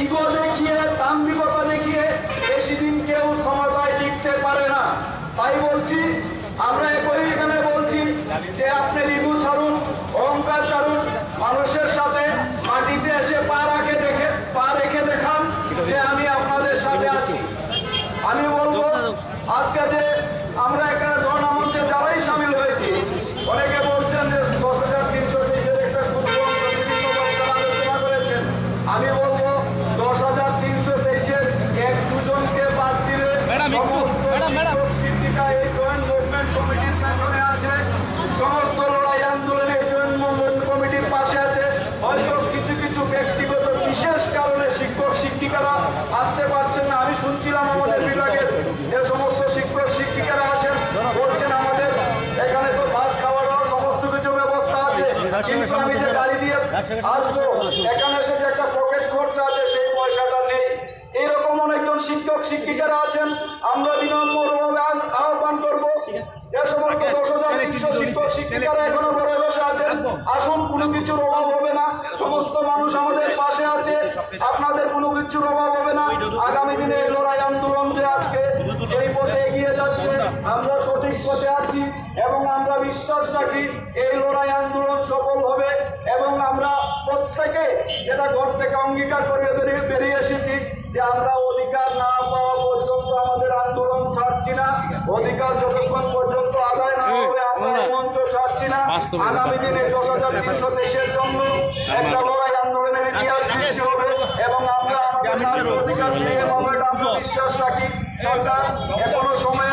Ego দেখিয়ে দাম্ভিকতা দেখিয়ে বেশি দিন কেউ ক্ষমতায় টিকতে পারে না। তাই বলছি, আমরা একই এখানে বলছি যে আপনি ইগো ছাড়ুন, অহংকার ছাড়ুন, মানুষের সাথে মাটিতে এসে পা রাখে দেখে, পা রেখে দেখান যে আমি আপনাদের সাথে আছি। আমি বলব, আজকে যে আমরা এখানে ধর্ণা মঞ্চে যারাই সামিল হয়েছি অনেকে বলছেন যে দশ হাজার তিনশো তেইশের একটা ক্ষুদ্র অংশ বিভিন্ন বক্তারা আলোচনা করেছেন আমি বলব দশ হাজার তিনশো তেইশের এক দুজনকে বাদ দিলে ম্যাডাম, একটু, সমস্ত ম্যাডাম, ম্যাডাম। শিক্ষক শিক্ষিকা এই জয়েন্ট মুভমেন্ট কমিটির পেছনে আছে সমস্ত লড়াই আন্দোলনে জয়েন্ট মুভমেন্ট কমিটির পাশে আছে হয়তো কিছু কিছু ব্যক্তিগত বিশেষ কারণে শিক্ষক শিক্ষিকারা আসতে পারছেন না আমি শুনছিলাম আমাদের বিভাগের যে সমস্ত শিক্ষক শিক্ষিকারা আছেন বলছেন আমাদের এখানে তো ভাত খাওয়ারও সমস্ত কিছু ব্যবস্থা আছে আমি যে গাড়ি দিয়ে আসব এখানে এসে যে একটা পকেট খরচা আছে সেই পয়সাটা নেই। এরকম অনেকজন শিক্ষক শিক্ষিকারা আছেন আমরা বিনম্রভাবে আহ্বান- আহ্বান করব। যে সমস্ত দশ হাজার তিনশো শিক্ষক শিক্ষিকারা এখনও ঘরে বসে আছেন। আসুন কোনো কিছুর অভাব হবে না। সমস্ত মানুষ আমাদের পাশে আছে। আপনাদের কোনো কিছুর অভাব হবে না। আগামী দিনে লড়াই আন্দোলন যে আজকে এবং আমরা বিশ্বাস রাখি এই লড়াই আন্দোলন সফল হবে এবং আমরা প্রত্যেকে যেটা ঘর থেকে অঙ্গীকার করে বেরিয়ে বেরিয়ে এসেছি যে আমরা অধিকার না পাওয়া পর্যন্ত আমাদের আন্দোলন ছাড়ছি না অধিকার যতক্ষণ পর্যন্ত আদায় না হবে আমরা মঞ্চ ছাড়ছি না। আগামী দিনে দশ হাজার তিনশো তেইশের জন্য একটা লড়াই আন্দোলনের ইতিহাস সৃষ্টি হবে এবং আমরা অধিকার নিয়ে আমরা বিশ্বাস রাখি। সরকার এখনও সময়